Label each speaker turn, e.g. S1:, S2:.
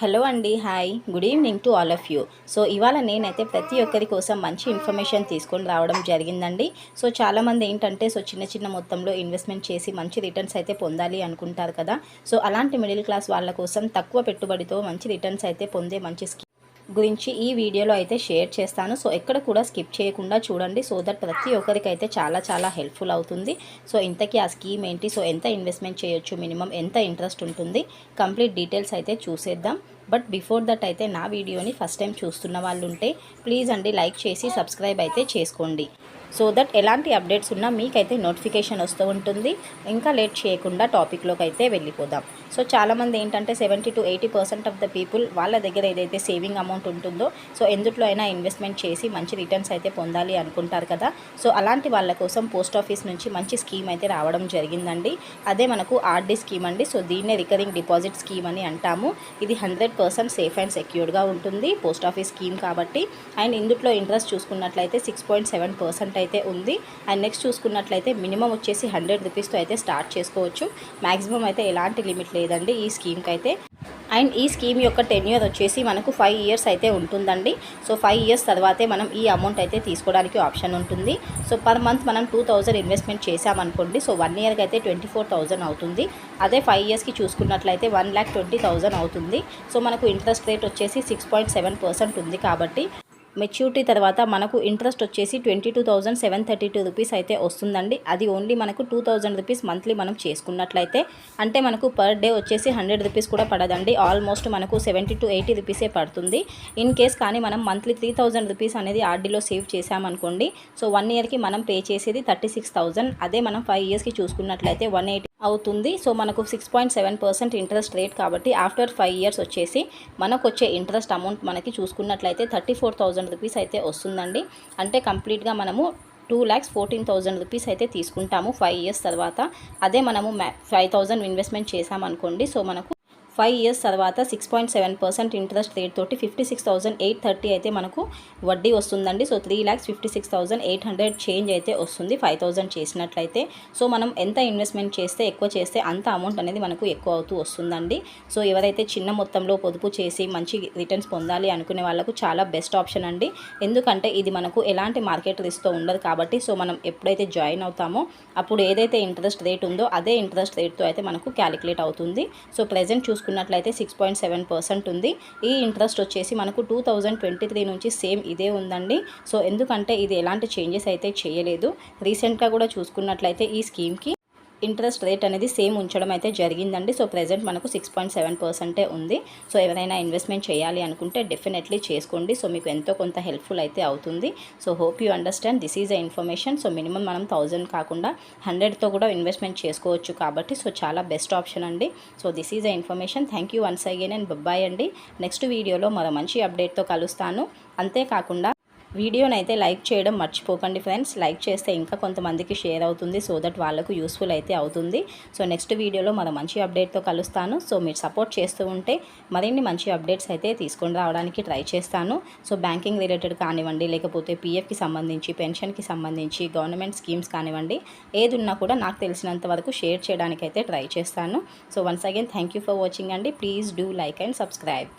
S1: Hello అండి hi. Good evening to all of you. So ఇవాళ నేనైతే ప్రతి ఒక్కరి కోసం మంచి ఇన్ఫర్మేషన్ తీసుకొని రావడం జరిగిందండి. సో చాలామంది ఏంటంటే సో చిన్న చిన్న మొత్తంలో ఇన్వెస్ట్మెంట్ చేసి మంచి రిటర్న్స్ అయితే పొందాలి అనుకుంటారు కదా. సో అలాంటి మిడిల్ క్లాస్ వాళ్ళ కోసం తక్కువ పెట్టుబడితో మంచి రిటర్న్స్ అయితే పొందే మంచి స్కీమ్ గురించి ఈ వీడియోలో అయితే షేర్ చేస్తాను. సో ఎక్కడ కూడా స్కిప్ చేయకుండా చూడండి. సో దట్ ప్రతి ఒక్కరికైతే చాలా చాలా హెల్ప్ఫుల్ అవుతుంది. సో ఇంతకీ ఆ స్కీమ్ ఏంటి? సో ఎంత ఇన్వెస్ట్మెంట్ చేయొచ్చు? మినిమం ఎంత ఇంట్రెస్ట్ ఉంటుంది? కంప్లీట్ డీటెయిల్స్ అయితే చూసేద్దాం. బట్ బిఫోర్ దట్ అయితే నా వీడియోని ఫస్ట్ టైం చూస్తున్న వాళ్ళు ఉంటే ప్లీజ్ అండి లైక్ చేసి సబ్స్క్రైబ్ అయితే చేసుకోండి. సో దట్ ఎలాంటి అప్డేట్స్ ఉన్నా మీకైతే నోటిఫికేషన్ వస్తూ ఉంటుంది. ఇంకా లేట్ చేయకుండా టాపిక్లోకి అయితే వెళ్ళిపోదాం. సో చాలామంది ఏంటంటే seventy to eighty percent of the people వాళ్ళ దగ్గర ఏదైతే సేవింగ్ అమౌంట్ ఉంటుందో సో ఎందుట్లో అయినా ఇన్వెస్ట్మెంట్ చేసి మంచి రిటర్న్స్ అయితే పొందాలి అనుకుంటారు కదా. సో అలాంటి వాళ్ళ కోసం పోస్ట్ ఆఫీస్ నుంచి మంచి స్కీమ్ అయితే రావడం జరిగిందండి. అదే మనకు ఆర్డీ స్కీమ్ అండి. సో దీన్నే రికరింగ్ డిపాజిట్ స్కీమ్ అని అంటాము. ఇది హండ్రెడ్ పర్సెంట్ సేఫ్ అండ్ సెక్యూర్డ్గా ఉంటుంది. పోస్ట్ ఆఫీస్ స్కీమ్ కాబట్టి. అండ్ ఇందులో ఇంట్రెస్ట్ చూసుకున్నట్లయితే సిక్స్ పాయింట్ సెవెన్ పర్సెంట్ అయితే ఉంది. అండ్ నెక్స్ట్ చూసుకున్నట్లయితే మినిమం వచ్చేసి హండ్రెడ్ రూపీస్తో అయితే స్టార్ట్ చేసుకోవచ్చు. మ్యాక్సిమం అయితే ఎలాంటి లిమిట్ లేదండి ఈ స్కీమ్కి అయితే. అండ్ ఈ స్కీమ్ యొక్క టెన్యూర్ వచ్చేసి మనకు ఫైవ్ ఇయర్స్ అయితే ఉంటుందండి. సో ఫైవ్ ఇయర్స్ తర్వాతే మనం ఈ అమౌంట్ అయితే తీసుకోవడానికి ఆప్షన్ ఉంటుంది. సో పర్ మంత్ మనం టూ థౌజండ్ ఇన్వెస్ట్మెంట్ చేసామనుకోండి సో వన్ ఇయర్కి అయితే ట్వంటీ ఫోర్ థౌజండ్ అవుతుంది. అదే ఫైవ్ ఇయర్స్కి చూసుకున్నట్లయితే వన్ ల్యాక్ ట్వంటీ థౌజండ్ అవుతుంది. సో మనకు ఇంట్రెస్ట్ రేట్ వచ్చేసి సిక్స్ పాయింట్ సెవెన్ పర్సెంట్ ఉంది కాబట్టి మెచ్యూరిటీ తర్వాత మనకు ఇంట్రెస్ట్ వచ్చేసి twenty two thousand seven thirty two rupees అయితే వస్తుందండి. అది ఓన్లీ మనకు టూ థౌజండ్ రూపీస్ మంత్లీ మనం చేసుకున్నట్లయితే అంటే మనకు పర్ డే వచ్చేసి హండ్రెడ్ రూపీస్ కూడా పడదండి. ఆల్మోస్ట్ మనకు సెవెంటీ టు ఎయిటీ రూపీసే పడుతుంది. ఇన్ కేస్ కానీ మనం మంత్లీ త్రీ థౌజండ్ రూపీస్ అనేది ఆర్డీలో సేవ్ చేసామనుకోండి సో వన్ ఇయర్కి మనం పే చేసేది థర్టీ సిక్స్ థౌజండ్. అదే మనం ఫైవ్ ఇయర్స్కి చూసుకున్నట్లయితే వన్ ఎయిటీ అవుతుంది. సో మనకు six point seven percent interest rate కాబట్టి ఆఫ్టర్ ఫైవ్ ఇయర్స్ వచ్చేసి మనకు వచ్చే ఇంట్రెస్ట్ అమౌంట్ మనకి చూసుకున్నట్లయితే థర్టీ ఫోర్ థౌజండ్ రూపీస్ అయితే వస్తుందండి. అంటే కంప్లీట్గా మనము two lakhs fourteen thousand rupees అయితే తీసుకుంటాము ఫైవ్ ఇయర్స్ తర్వాత. అదే మనము ఫైవ్ థౌజండ్ ఇన్వెస్ట్మెంట్ చేసామనుకోండి సో మనకు ఫైవ్ ఇయర్స్ తర్వాత six point seven percent interest rate తోటి fifty six thousand eight thirty అయితే మనకు వడ్డీ వస్తుందండి. So three lakhs fifty six thousand eight hundred change అయితే వస్తుంది. ఫైవ్ థౌసండ్ చేసినట్లయితే. సో మనం ఎంత ఇన్వెస్ట్మెంట్ చేస్తే ఎక్కువ చేస్తే అంత అమౌంట్ అనేది మనకు ఎక్కువ అవుతూ వస్తుందండి. సో ఎవరైతే చిన్న మొత్తంలో పొదుపు చేసి మంచి రిటర్న్స్ పొందాలి అనుకునే వాళ్ళకు చాలా బెస్ట్ ఆప్షన్ అండి. ఎందుకంటే ఇది మనకు ఎలాంటి మార్కెట్ రిస్క్తో ఉండదు కాబట్టి సో మనం ఎప్పుడైతే జాయిన్ అవుతామో అప్పుడు ఏదైతే ఇంట్రెస్ట్ రేట్ ఉందో అదే ఇంట్రెస్ట్ రేట్తో అయితే మనకు క్యాలిక్యులేట్ అవుతుంది. సో ప్రజెంట్ చూసుకుంటే చూసుకున్నట్లయితే సిక్స్ పాయింట్ సెవెన్ పర్సెంట్ ఉంది. ఈ ఇంట్రెస్ట్ వచ్చేసి మనకు టూ థౌజండ్ ట్వంటీ త్రీ నుంచి సేమ్ ఇదే ఉందండి. సో ఎందుకంటే ఇది ఎలాంటి చేంజెస్ అయితే చేయలేదు. రీసెంట్గా కూడా చూసుకున్నట్లయితే ఈ స్కీమ్కి ఇంట్రెస్ట్ రేట్ అనేది సేమ్ ఉంచడం అయితే జరిగిందండి. సో ప్రజెంట్ మనకు సిక్స్ పాయింట్ సెవెన్ పర్సెంటే ఉంది. సో ఎవరైనా ఇన్వెస్ట్మెంట్ చేయాలి అనుకుంటే డెఫినెట్లీ చేసుకోండి. సో మీకు ఎంతో కొంత హెల్ప్ఫుల్ అయితే అవుతుంది. So hope you understand this is a information. So minimum మనం థౌజండ్ కాకుండా హండ్రెడ్తో కూడా ఇన్వెస్ట్మెంట్ చేసుకోవచ్చు కాబట్టి సో చాలా బెస్ట్ ఆప్షన్ అండి. So this is a information. Thank you once again and బొబ్బాయ్ అండి. నెక్స్ట్ వీడియోలో మరో మంచి అప్డేట్తో కలుస్తాను. అంతేకాకుండా వీడియోని అయితే లైక్ చేయడం మర్చిపోకండి ఫ్రెండ్స్. లైక్ చేస్తే ఇంకా కొంతమందికి షేర్ అవుతుంది సో దట్ వాళ్ళకు యూస్ఫుల్ అయితే అవుతుంది. సో నెక్స్ట్ వీడియోలో మన మంచి అప్డేట్తో కలుస్తాను. సో మీరు సపోర్ట్ చేస్తూ ఉంటే మరిన్ని మంచి అప్డేట్స్ అయితే తీసుకొని రావడానికి ట్రై చేస్తాను. సో బ్యాంకింగ్ రిలేటెడ్ కానివ్వండి లేకపోతే పీఎఫ్కి సంబంధించి పెన్షన్కి సంబంధించి గవర్నమెంట్ స్కీమ్స్ కానివ్వండి ఏది ఉన్నా కూడా నాకు తెలిసినంత వరకు షేర్ చేయడానికి అయితే ట్రై చేస్తాను. So once again thank for watching అండి. Please do like and subscribe.